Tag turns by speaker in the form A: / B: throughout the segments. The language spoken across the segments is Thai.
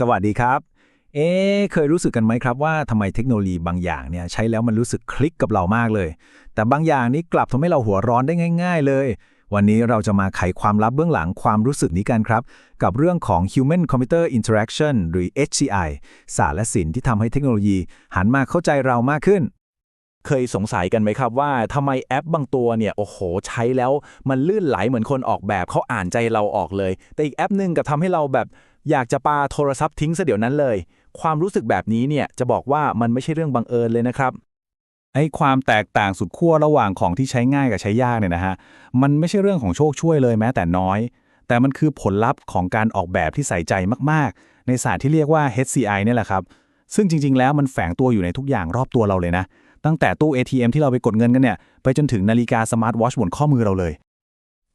A: สวัสดีครับ เอ๊เคยรู้สึกกันไหมครับว่าทำไมเทคโนโลยีบางอย่างเนี่ยใช้แล้วมันรู้สึกคลิกกับเรามากเลย แต่บางอย่างนี่กลับทำให้เราหัวร้อนได้ง่าย ๆ เลย วันนี้เราจะมาไขความลับเบื้องหลังความรู้สึกนี้กันครับ กับเรื่องของ Human Computer Interaction หรือ HCI ศาสตร์และศิลป์ที่ทำให้เทคโนโลยีหันมาเข้าใจเรามากขึ้น
B: เคยสงสัยกันไหมครับว่าทำไมแอปบางตัวเนี่ยโอ้โห ใช้แล้วมันลื่นไหลเหมือนคนออกแบบเขาอ่านใจเราออกเลย แต่อีกแอปหนึ่งกับทำให้เราแบบ อยากจะปาโทรศัพท์ทิ้งซะเดี๋ยวนั้นเลย ความรู้สึกแบบนี้เนี่ยจะบอกว่ามันไม่ใช่เรื่องบังเอิญเลยนะครับ
C: ไอ้ความแตกต่างสุดขั้วระหว่างของที่ใช้ง่ายกับใช้ยากเนี่ยนะฮะ มันไม่ใช่เรื่องของโชคช่วยเลยแม้แต่น้อย แต่มันคือผลลัพธ์ของการออกแบบที่ใส่ใจมากๆ ในศาสตร์ที่เรียกว่า HCI เนี่ยแหละครับ ซึ่งจริง ๆ แล้วมันแฝงตัวอยู่ในทุกอย่างรอบตัวเราเลยนะ ตั้งแต่ตู้ ATM ที่เราไปกดเงินกันเนี่ย ไปจนถึงนาฬิกาสมาร์ทวอชบนข้อมือเราเลย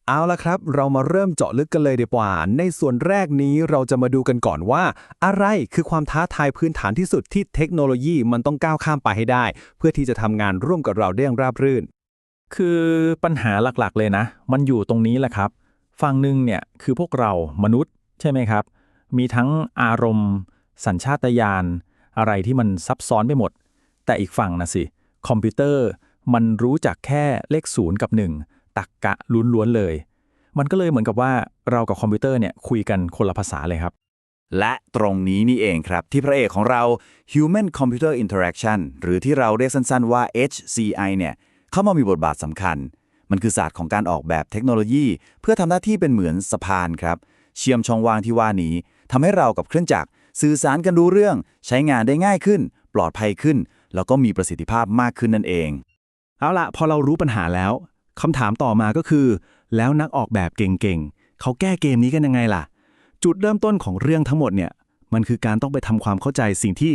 D: เอาละครับ เรามาเริ่มเจาะลึกกันเลยดีกว่า ในส่วนแรกนี้เราจะมาดูกันก่อนว่า อะไรคือความท้าทายพื้นฐานที่สุดที่เทคโนโลยีมันต้องก้าวข้ามไปให้ได้ เพื่อที่จะทำงานร่วมกับเราได้อย่างราบรื่น
B: คือปัญหาหลักๆ เลยนะ มันอยู่ตรงนี้แหละครับ ฝั่งหนึ่งเนี่ยคือพวกเรามนุษย์ ใช่ไหมครับ มีทั้งอารมณ์ สัญชาตญาณอะไรที่มันซับซ้อนไปหมด แต่อีกฝั่งนะสิคอมพิวเตอร์มันรู้จักแค่เลขศูนย์กับหนึ่ง ตักกะล้วนๆเลย มันก็เลยเหมือนกับว่าเรากับคอมพิวเตอร์เนี่ยคุยกันคนละภาษาเลยครับ
E: และตรงนี้นี่เองครับ ที่พระเอกของเรา Human Computer Interaction หรือที่เราเรียกสั้นๆว่า HCI เนี่ยเข้ามามีบทบาทสำคัญ มันคือศาสตร์ของการออกแบบเทคโนโลยี เพื่อทำหน้าที่เป็นเหมือนสะพานครับ เชื่อมช่องว่างที่ว่านี้ทำให้เรากับเครื่องจักรสื่อสารกันรู้เรื่อง ใช้งานได้ง่ายขึ้น ปลอดภัยขึ้น แล้วก็มีประสิทธิภาพมากขึ้นนั่นเอง
D: เอาละพอเรารู้ปัญหาแล้ว คำถามต่อมาก็คือ แล้วนักออกแบบเก่งๆ เขาแก้เกมนี้กันยังไงล่ะ จุดเริ่มต้นของเรื่องทั้งหมดเนี่ย มันคือการต้องไปทำความเข้าใจสิ่งที่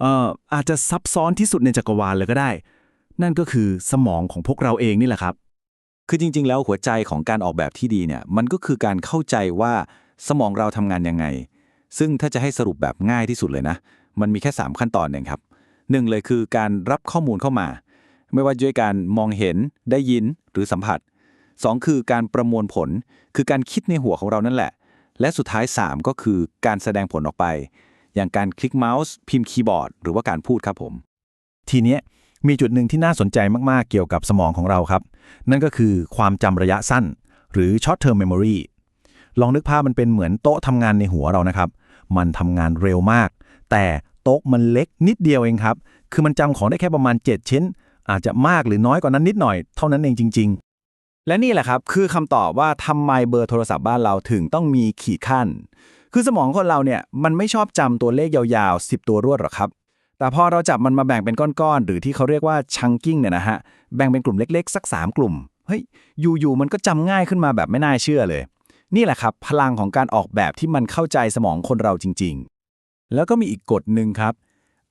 D: เอ่ออาจจะซับซ้อนที่สุดในจักรวาลเลยก็ได้ นั่นก็คือสมองของพวกเราเองนี่แหละครับ
C: คือจริง ๆ แล้วหัวใจของการออกแบบที่ดีเนี่ย มันก็คือการเข้าใจว่าสมองเราทำงานยังไง ซึ่งถ้าจะให้สรุปแบบง่ายที่สุดเลยนะ มันมีแค่ 3 ขั้นตอนเองครับหนึ่งเลยคือการรับข้อมูลเข้ามา ไม่ว่าด้วยการมองเห็นได้ยินหรือสัมผัส 2 คือการประมวลผล คือการคิดในหัวของเรานั่นแหละ และสุดท้าย 3 ก็คือการแสดงผลออกไป อย่างการคลิกเมาส์พิมพ์คีย์บอร์ด หรือว่าการพูดครับผม
A: ทีเนี้ยมีจุดหนึ่งที่น่าสนใจมาก ๆ เกี่ยวกับสมองของเราครับ นั่นก็คือความจำระยะสั้น หรือ short term memory ลองนึกภาพมันเป็นเหมือนโต๊ะทำงานในหัวเรานะครับ มันทำงานเร็วมาก แต่โต๊ะมันเล็กนิดเดียวเองครับ คือมันจำของได้แค่ประมาณ 7 ชิ้น อาจจะมากหรือน้อยกว่านั้นนิดหน่อย เท่านั้นเองจริง ๆ
C: และนี่แหละครับ คือคำตอบว่าทำไมเบอร์โทรศัพท์บ้านเราถึงต้องมีขีดขั้น คือสมองคนเราเนี่ยมันไม่ชอบจำตัวเลขยาวๆ 10 ตัวรวดหรอกครับ แต่พอเราจับมันมาแบ่งเป็นก้อนๆ หรือที่เขาเรียกว่าชังกิ้งเนี่ยนะฮะ แบ่งเป็นกลุ่มเล็กๆ สัก 3 กลุ่ม เฮ้ย อยู่ๆ มันก็จำง่ายขึ้นมาแบบไม่น่าเชื่อเลย นี่แหละครับ พลังของการออกแบบที่มันเข้าใจสมองคนเราจริง ๆ แล้วก็มีอีกกฎหนึ่งครับ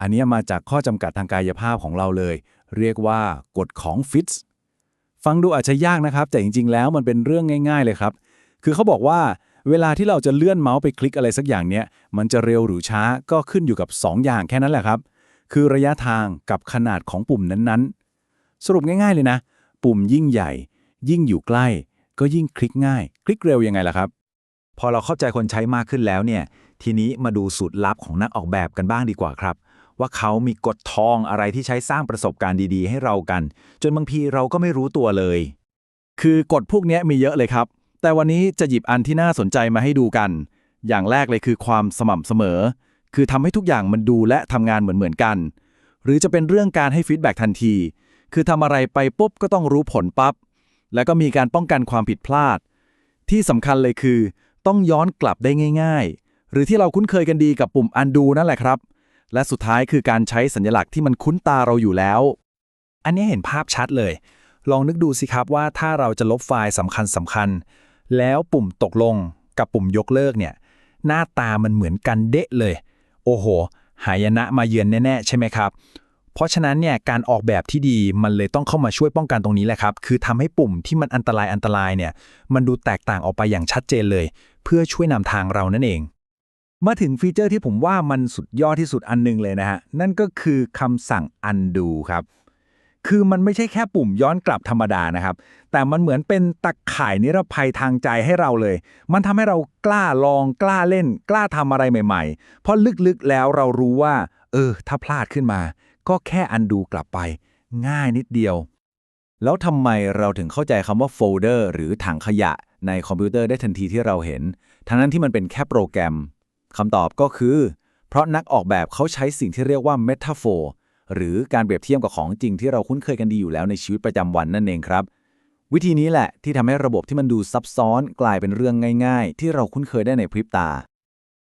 C: อันนี้มาจากข้อจำกัดทางกายภาพของเราเลย เรียกว่ากฎของฟิตส์ฟังดูอาจจะยากนะครับ แต่จริง ๆ แล้วมันเป็นเรื่องง่าย ๆ เลยครับ คือเขาบอกว่าเวลาที่เราจะเลื่อนเมาส์ไปคลิกอะไรสักอย่างเนี้ยมันจะเร็วหรือช้าก็ขึ้นอยู่กับ 2 อย่างแค่นั้นแหละครับ คือระยะทางกับขนาดของปุ่มนั้นๆ สรุปง่าย ๆ เลยนะ ปุ่มยิ่งใหญ่ ยิ่งอยู่ใกล้ ก็ยิ่งคลิกง่าย คลิกเร็วยังไงล่ะครับ
A: พอเราเข้าใจคนใช้มากขึ้นแล้วเนี่ยทีนี้มาดูสูตรลับของนักออกแบบกันบ้างดีกว่าครับ ว่าเขามีกฎทองอะไรที่ใช้สร้างประสบการณ์ดีๆ ให้เรากัน จนบางทีเราก็ไม่รู้ตัวเลย
D: คือกฎพวกนี้มีเยอะเลยครับ แต่วันนี้จะหยิบอันที่น่าสนใจมาให้ดูกัน อย่างแรกเลยคือความสม่ำเสมอ คือทำให้ทุกอย่างมันดูและทำงานเหมือนๆกัน หรือจะเป็นเรื่องการให้ฟีดแบ็กทันที คือทำอะไรไปปุ๊บก็ต้องรู้ผลปับ๊บแล้วก็มีการป้องกันความผิดพลาด ที่สำคัญเลยคือ ต้องย้อนกลับได้ง่าย ๆ หรือที่เราคุ้นเคยกันดีกับปุ่ม undo นั่นแหละครับ และสุดท้ายคือการใช้สัญลักษณ์ที่มันคุ้นตาเราอยู่แล้ว
A: อันนี้เห็นภาพชัดเลย ลองนึกดูสิครับว่าถ้าเราจะลบไฟล์สำคัญสำคัญ แล้วปุ่มตกลงกับปุ่มยกเลิกเนี่ย หน้าตามันเหมือนกันเดะเลย โอ้โห หายนะมาเยือนแน่ๆ ใช่ไหมครับ เพราะฉะนั้นเนี่ยการออกแบบที่ดีมันเลยต้องเข้ามาช่วยป้องกันตรงนี้แหละครับ คือทำให้ปุ่มที่มันอันตรายอันตรายเนี่ย มันดูแตกต่างออกไปอย่างชัดเจนเลย เพื่อช่วยนำทางเรานั่นเอง มาถึงฟีเจอร์ที่ผมว่ามันสุดยอดที่สุดอันหนึงเลยนะฮะ นั่นก็คือคำสั่ง undo ครับ คือมันไม่ใช่แค่ปุ่มย้อนกลับธรรมดานะครับ แต่มันเหมือนเป็นตะข่ายนิรภัยทางใจให้เราเลย มันทำให้เรากล้าลองกล้าเล่น กล้าทำอะไรใหม่ ๆ เพราะลึกๆแล้วเรารู้ว่า เออ ถ้าพลาดขึ้นมา ก็แค่อันดูกลับไป ง่ายนิดเดียว
C: แล้วทำไมเราถึงเข้าใจคำว่าโฟลเดอร์หรือถังขยะในคอมพิวเตอร์ได้ทันทีที่เราเห็น ทั้งนั้นที่มันเป็นแค่โปรแกรม คำตอบก็คือ เพราะนักออกแบบเขาใช้สิ่งที่เรียกว่าเมตาโฟร์หรือการเปรียบเทียบกับของจริงที่เราคุ้นเคยกันดีอยู่แล้วในชีวิตประจำวันนั่นเองครับ วิธีนี้แหละที่ทำให้ระบบที่มันดูซับซ้อนกลายเป็นเรื่องง่าย ๆ ที่เราคุ้นเคยได้ในพริบตา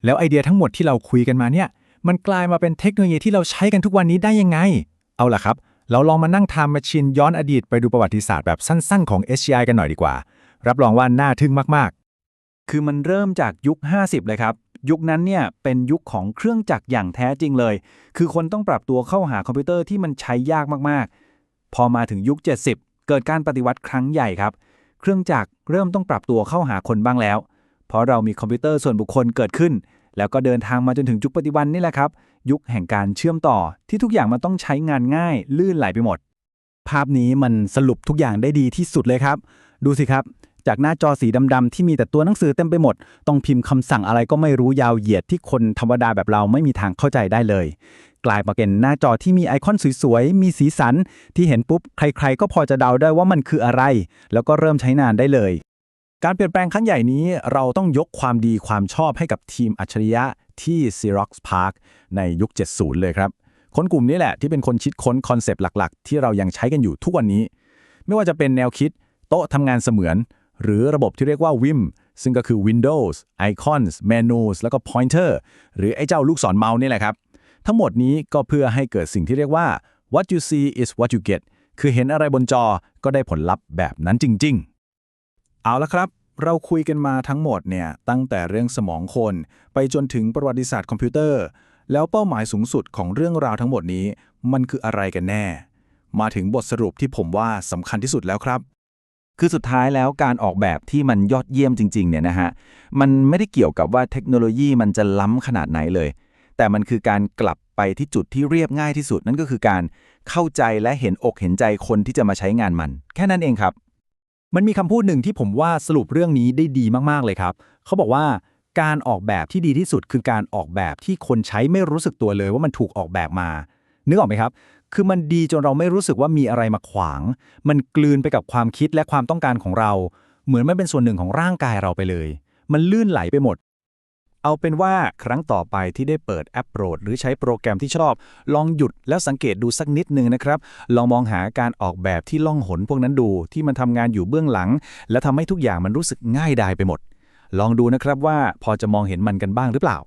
B: แล้วไอเดียทั้งหมดที่เราคุยกันมาเนี่ย มันกลายมาเป็นเทคโนโลยีที่เราใช้กันทุกวันนี้ได้ยังไง เอาล่ะครับ เราลองมานั่งทำมชชีนย้อนอดีตไปดูประวัติศาสตร์แบบสั้น ๆ ของ HCI กันหน่อยดีกว่า รับรองว่าน่าทึ่งมากๆ คือมันเริ่มจากยุค 50 เลยครับ ยุคนั้นเนี่ยเป็นยุคของเครื่องจักรอย่างแท้จริงเลย คือคนต้องปรับตัวเข้าหาคอมพิวเตอร์ที่มันใช้ยากมากๆ พอมาถึงยุค 70 เกิดการปฏิวัติครั้งใหญ่ครับ เครื่องจักรเริ่มต้องปรับตัวเข้าหาคนบ้างแล้ว เพราะเรามีคอมพิวเตอร์ส่วนบุคคลเกิดขึ้น แล้วก็เดินทางมาจนถึงยุคปัจจุบันนี่แหละครับ ยุคแห่งการเชื่อมต่อที่ทุกอย่างมันต้องใช้งานง่าย ลื่นไหลไปหมด
D: ภาพนี้มันสรุปทุกอย่างได้ดีที่สุดเลยครับ ดูสิครับ จากหน้าจอสีดำๆที่มีแต่ตัวหนังสือเต็มไปหมด ต้องพิมพ์คำสั่งอะไรก็ไม่รู้ยาวเหยียดที่คนธรรมดาแบบเราไม่มีทางเข้าใจได้เลย กลายมาเป็นหน้าจอที่มีไอคอนสวยๆ มีสีสัน ที่เห็นปุ๊บ ใครๆ ก็พอจะเดาได้ว่ามันคืออะไร แล้วก็เริ่มใช้งานได้เลย การเปลี่ยนแปลงครั้งใหญ่นี้เราต้องยกความดีความชอบให้กับทีมอัจฉริยะที่ Xerox Park ในยุค 70 เลยครับคนกลุ่มนี้แหละที่เป็นคนคิดค้นคอนเซปต์หลักๆ ที่เรายังใช้กันอยู่ทุกวันนี้ ไม่ว่าจะเป็นแนวคิด โต๊ะทำงานเสมือน หรือระบบที่เรียกว่า Vim ซึ่งก็คือ Windows Icons Menus แล้วก็ Pointer หรือไอ้เจ้าลูกศรเมาส์นี่แหละครับ ทั้งหมดนี้ก็เพื่อให้เกิดสิ่งที่เรียกว่า what you see is what you get คือเห็นอะไรบนจอก็ได้ผลลัพธ์แบบนั้นจริง ๆ เอาละครับ เราคุยกันมาทั้งหมดเนี่ยตั้งแต่เรื่องสมองคน ไปจนถึงประวัติศาสตร์คอมพิวเตอร์ แล้วเป้าหมายสูงสุดของเรื่องราวทั้งหมดนี้ มันคืออะไรกันแน่ มาถึงบทสรุปที่ผมว่าสำคัญที่สุดแล้วครับ
C: คือสุดท้ายแล้วการออกแบบที่มันยอดเยี่ยมจริงๆเนี่ยนะฮะมันไม่ได้เกี่ยวกับว่าเทคโนโลยีมันจะล้ำขนาดไหนเลย แต่มันคือการกลับไปที่จุดที่เรียบง่ายที่สุด นั่นก็คือการเข้าใจและเห็นอกเห็นใจคนที่จะมาใช้งานมัน แค่นั้นเองครับ
B: มันมีคำพูดหนึ่งที่ผมว่าสรุปเรื่องนี้ได้ดีมากๆเลยครับ เขาบอกว่าการออกแบบที่ดีที่สุดคือการออกแบบที่คนใช้ไม่รู้สึกตัวเลยว่ามันถูกออกแบบมา นึกออกไหมครับ คือมันดีจนเราไม่รู้สึกว่ามีอะไรมาขวาง มันกลืนไปกับความคิดและความต้องการของเรา เหมือนมันเป็นส่วนหนึ่งของร่างกายเราไปเลย มันลื่นไหลไปหมด เอาเป็นว่าครั้งต่อไปที่ได้เปิดแอปโปรด หรือใช้โปรแกรมที่ชอบ ลองหยุดแล้วสังเกตดูสักนิดนึงนะครับ ลองมองหาการออกแบบที่ล่องหนพวกนั้นดูที่มันทำงานอยู่เบื้องหลัง และทำให้ทุกอย่างมันรู้สึกง่ายดายไปหมด ลองดูนะครับว่าพอจะมองเห็นมันกันบ้างหรือเปล่า